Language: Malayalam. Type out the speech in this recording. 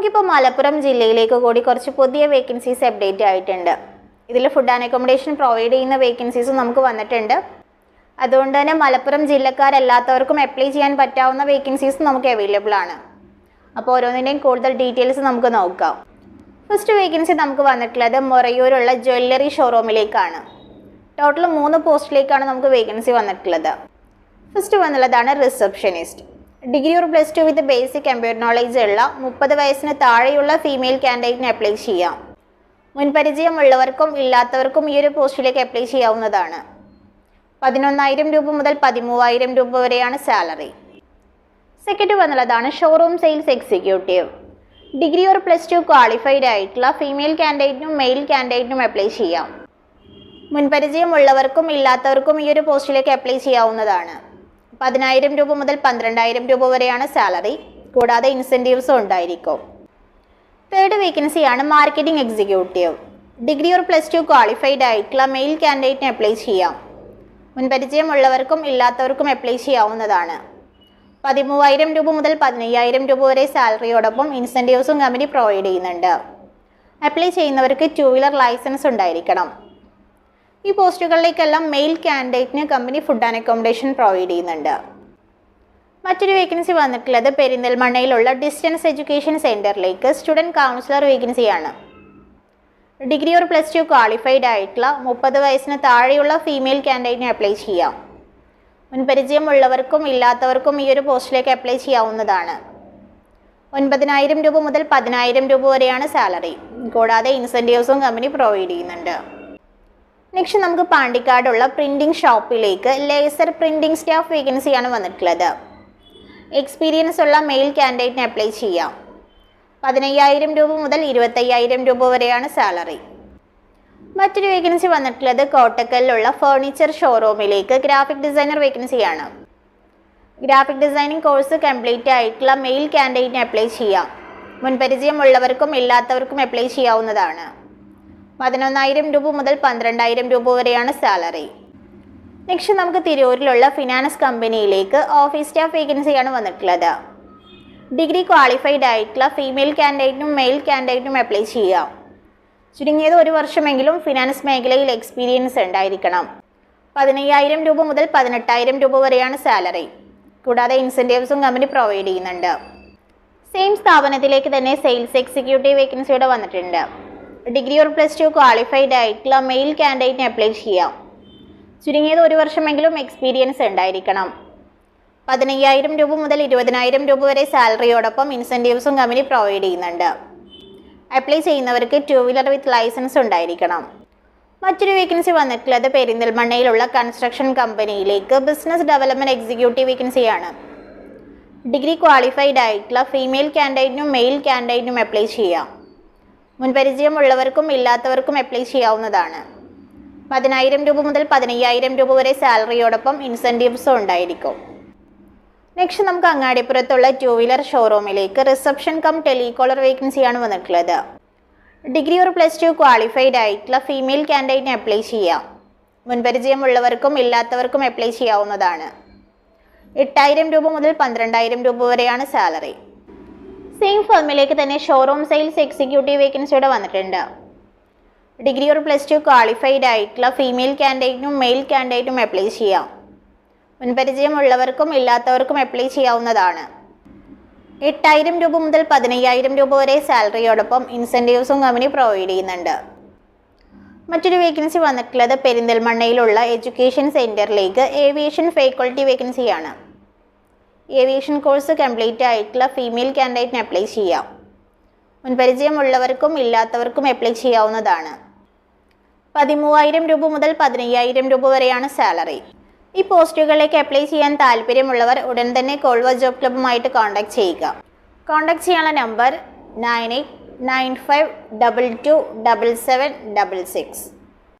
നമുക്കിപ്പോൾ മലപ്പുറം ജില്ലയിലേക്ക് കൂടി കുറച്ച് പുതിയ വേക്കൻസീസ് അപ്ഡേറ്റ് ആയിട്ടുണ്ട്. ഇതിൽ ഫുഡ് ആൻഡ് അക്കോമഡേഷൻ പ്രൊവൈഡ് ചെയ്യുന്ന വേക്കൻസീസും നമുക്ക് വന്നിട്ടുണ്ട്. അതുകൊണ്ട് തന്നെ മലപ്പുറം ജില്ലക്കാരല്ലാത്തവർക്കും അപ്ലൈ ചെയ്യാൻ പറ്റാവുന്ന വേക്കൻസീസ് നമുക്ക് അവൈലബിൾ ആണ്. അപ്പോൾ ഓരോന്നിന്റെയും കൂടുതൽ ഡീറ്റെയിൽസ് നമുക്ക് നോക്കാം. ഫസ്റ്റ് വേക്കൻസി നമുക്ക് വന്നിട്ടുള്ളത് മൊറയൂരുള്ള ജ്വല്ലറി ഷോറൂമിലേക്കാണ് ടോട്ടൽ മൂന്ന് പോസ്റ്റിലേക്കാണ് നമുക്ക് വേക്കൻസി വന്നിട്ടുള്ളത്. First വന്നുള്ളതാണ് receptionist degree or plus two with basic computer knowledge ഉള്ള മുപ്പത് വയസ്സിന് താഴെയുള്ള ഫീമെയിൽ കാൻഡിഡേറ്റിന് അപ്ലൈ ചെയ്യാം. മുൻപരിചയമുള്ളവർക്കും ഇല്ലാത്തവർക്കും ഈ ഒരു പോസ്റ്റിലേക്ക് അപ്ലൈ ചെയ്യാവുന്നതാണ്. പതിനൊന്നായിരം രൂപ മുതൽ പതിമൂവായിരം രൂപ വരെയാണ് സാലറി സെക്കൻഡ് എന്നുള്ളതാണ് showroom sales executive degree or plus two qualified ആയിട്ടുള്ള ഫീമെയിൽ കാൻഡിഡേറ്റിനും മെയിൽ കാൻഡിഡേറ്റിനും അപ്ലൈ ചെയ്യാം. മുൻപരിചയമുള്ളവർക്കും ഇല്ലാത്തവർക്കും ഈ ഒരു പോസ്റ്റിലേക്ക് അപ്ലൈ ചെയ്യാവുന്നതാണ്. പതിനായിരം രൂപ മുതൽ പന്ത്രണ്ടായിരം രൂപ വരെയാണ് സാലറി. കൂടാതെ ഇൻസെന്റീവ്സും ഉണ്ടായിരിക്കും. തേർഡ് വേക്കൻസിയാണ് marketing executive degree or plus two qualified ആയിട്ടുള്ള മെയിൽ കാൻഡിഡേറ്റിന് അപ്ലൈ ചെയ്യാം. മുൻപരിചയമുള്ളവർക്കും ഇല്ലാത്തവർക്കും അപ്ലൈ ചെയ്യാവുന്നതാണ്. പതിമൂവായിരം രൂപ മുതൽ പതിനയ്യായിരം രൂപ വരെ സാലറിയോടൊപ്പം ഇൻസെന്റീവ്സും കമ്പനി പ്രൊവൈഡ് ചെയ്യുന്നുണ്ട്. അപ്ലൈ ചെയ്യുന്നവർക്ക് ടു വീലർ ലൈസൻസ് ഉണ്ടായിരിക്കണം. ഈ പോസ്റ്റുകളിലേക്കെല്ലാം male കാൻഡിഡേറ്റിന് company food and accommodation provide ചെയ്യുന്നുണ്ട്. മറ്റൊരു വേക്കൻസി വന്നിട്ടുള്ളത് പെരിന്തൽമണ്ണയിലുള്ള ഡിസ്റ്റൻസ് എഡ്യൂക്കേഷൻ സെന്ററിലേക്ക് സ്റ്റുഡന്റ് കൗൺസിലർ വേക്കൻസിയാണ്. Degree or plus two qualified ആയിട്ടുള്ള മുപ്പത് വയസ്സിന് താഴെയുള്ള ഫീമെയിൽ കാൻഡിഡേറ്റിന് അപ്ലൈ ചെയ്യാം. മുൻപരിചയമുള്ളവർക്കും ഇല്ലാത്തവർക്കും ഈ ഒരു പോസ്റ്റിലേക്ക് അപ്ലൈ ചെയ്യാവുന്നതാണ്. ഒൻപതിനായിരം രൂപ മുതൽ പതിനായിരം രൂപ വരെയാണ് സാലറി. കൂടാതെ ഇൻസെന്റീവ്സും കമ്പനി പ്രൊവൈഡ് ചെയ്യുന്നുണ്ട്. നെക്സ്റ്റ് നമുക്ക് പാണ്ടിക്കാടുള്ള പ്രിന്റിംഗ് ഷോപ്പിലേക്ക് ലേസർ പ്രിന്റിംഗ് സ്റ്റാഫ് വേക്കൻസിയാണ് വന്നിട്ടുള്ളത്. എക്സ്പീരിയൻസ് ഉള്ള മെയിൽ കാൻഡിഡേറ്റിന് അപ്ലൈ ചെയ്യാം. പതിനയ്യായിരം രൂപ മുതൽ ഇരുപത്തയ്യായിരം രൂപ വരെയാണ് സാലറി മറ്റൊരു വേക്കൻസി വന്നിട്ടുള്ളത് കോട്ടക്കലിലുള്ള ഫർണിച്ചർ ഷോറൂമിലേക്ക് ഗ്രാഫിക് ഡിസൈനർ വേക്കൻസിയാണ് ഗ്രാഫിക് ഡിസൈനിങ് കോഴ്സ് കംപ്ലീറ്റ് ആയിട്ടുള്ള മെയിൽ കാൻഡിഡേറ്റിന് അപ്ലൈ ചെയ്യാം. മുൻപരിചയമുള്ളവർക്കും ഇല്ലാത്തവർക്കും അപ്ലൈ ചെയ്യാവുന്നതാണ്. പതിനൊന്നായിരം രൂപ മുതൽ പന്ത്രണ്ടായിരം രൂപ വരെയാണ് സാലറി. നെക്സ്റ്റ് നമുക്ക് തിരൂരിലുള്ള ഫിനാൻസ് കമ്പനിയിലേക്ക് ഓഫീസ് സ്റ്റാഫ് വേക്കൻസിയാണ് വന്നിട്ടുള്ളത്. ഡിഗ്രി ക്വാളിഫൈഡ് ആയിട്ടുള്ള ഫീമെയിൽ കാൻഡിഡേറ്റിനും മെയിൽ കാൻഡിഡേറ്റിനും അപ്ലൈ ചെയ്യാം. ചുരുങ്ങിയത് ഒരു വർഷമെങ്കിലും ഫിനാൻസ് മേഖലയിൽ എക്സ്പീരിയൻസ് ഉണ്ടായിരിക്കണം. പതിനയ്യായിരം രൂപ മുതൽ പതിനെട്ടായിരം രൂപ വരെയാണ് സാലറി. കൂടാതെ ഇൻസെന്റീവ്സും കമ്പനി പ്രൊവൈഡ് ചെയ്യുന്നുണ്ട്. സെയിം സ്ഥാപനത്തിലേക്ക് തന്നെ സെയിൽസ് എക്സിക്യൂട്ടീവ് വേക്കൻസിയുടെ വന്നിട്ടുണ്ട്. Degree or plus two qualified ആയിട്ടുള്ള മെയിൽ കാൻഡിഡേറ്റിന് അപ്ലൈ ചെയ്യാം. ചുരുങ്ങിയത് ഒരു വർഷമെങ്കിലും എക്സ്പീരിയൻസ് ഉണ്ടായിരിക്കണം. പതിനയ്യായിരം രൂപ മുതൽ ഇരുപതിനായിരം രൂപ വരെ സാലറിയോടൊപ്പം ഇൻസെന്റീവ്സും കമ്പനി പ്രൊവൈഡ് ചെയ്യുന്നുണ്ട്. അപ്ലൈ ചെയ്യുന്നവർക്ക് ടു വീലർ വിത്ത് ലൈസൻസ് ഉണ്ടായിരിക്കണം. മറ്റൊരു വേക്കൻസി വന്നിട്ടുള്ളത് പെരിന്തൽമണ്ണയിലുള്ള കൺസ്ട്രക്ഷൻ കമ്പനിയിലേക്ക് ബിസിനസ് ഡെവലപ്മെന്റ് എക്സിക്യൂട്ടീവ് വേക്കൻസിയാണ് ഡിഗ്രി ക്വാളിഫൈഡ് ആയിട്ടുള്ള ഫീമെയിൽ കാൻഡിഡേറ്റിനും മെയിൽ കാൻഡിഡേറ്റിനും അപ്ലൈ ചെയ്യാം. മുൻപരിചയമുള്ളവർക്കും ഇല്ലാത്തവർക്കും അപ്ലൈ ചെയ്യാവുന്നതാണ്. പതിനായിരം രൂപ മുതൽ പതിനയ്യായിരം രൂപ വരെ സാലറിയോടൊപ്പം ഇൻസെന്റീവ്സും ഉണ്ടായിരിക്കും. നെക്സ്റ്റ് നമുക്ക് അങ്ങാടിപ്പുറത്തുള്ള ടു വീലർ ഷോറൂമിലേക്ക് റിസപ്ഷൻ കം ടെലികോളർ വേക്കൻസിയാണ് വന്നിട്ടുള്ളത്. ഡിഗ്രി ഒരു പ്ലസ് ടു ക്വാളിഫൈഡ് ആയിട്ടുള്ള ഫീമെയിൽ കാൻഡിഡേറ്റിന് അപ്ലൈ ചെയ്യാം. മുൻപരിചയമുള്ളവർക്കും ഇല്ലാത്തവർക്കും അപ്ലൈ ചെയ്യാവുന്നതാണ്. എട്ടായിരം രൂപ മുതൽ പന്ത്രണ്ടായിരം രൂപ വരെയാണ് സാലറി. സെയിം ഫേമിലേക്ക് തന്നെ ഷോറൂം സെയിൽസ് എക്സിക്യൂട്ടീവ് വേക്കൻസിയുടെ വന്നിട്ടുണ്ട്. ഡിഗ്രി ഒരു പ്ലസ് ടു ക്വാളിഫൈഡ് ആയിട്ടുള്ള ഫീമെയിൽ കാൻഡിഡേറ്റിനും മെയിൽ കാൻഡിഡേറ്റും അപ്ലൈ ചെയ്യാം. മുൻപരിചയമുള്ളവർക്കും ഇല്ലാത്തവർക്കും അപ്ലൈ ചെയ്യാവുന്നതാണ്. എട്ടായിരം രൂപ മുതൽ പതിനയ്യായിരം രൂപ വരെ സാലറിയോടൊപ്പം ഇൻസെന്റീവ്സും കമ്പനി പ്രൊവൈഡ് ചെയ്യുന്നുണ്ട്. മറ്റൊരു വേക്കൻസി വന്നിട്ടുള്ളത് പെരിന്തൽമണ്ണയിലുള്ള എഡ്യൂക്കേഷൻ സെന്ററിലേക്ക് ഏവിയേഷൻ ഫാക്കൾട്ടി വേക്കൻസിയാണ് ഏവിയേഷൻ കോഴ്സ് കംപ്ലീറ്റ് ആയിട്ടുള്ള ഫീമെയിൽ കാൻഡിഡേറ്റിന് അപ്ലൈ ചെയ്യാം. മുൻപരിചയമുള്ളവർക്കും ഇല്ലാത്തവർക്കും അപ്ലൈ ചെയ്യാവുന്നതാണ്. പതിമൂവായിരം രൂപ മുതൽ പതിനയ്യായിരം രൂപ വരെയാണ് സാലറി. ഈ പോസ്റ്റുകളിലേക്ക് അപ്ലൈ ചെയ്യാൻ താല്പര്യമുള്ളവർ ഉടൻ തന്നെ കോൾവ ജോബ് ക്ലബ്ബുമായിട്ട് കോൺടാക്ട് ചെയ്യുക. കോൺടാക്ട് ചെയ്യാനുള്ള number nine eight nine five double two double seven double six.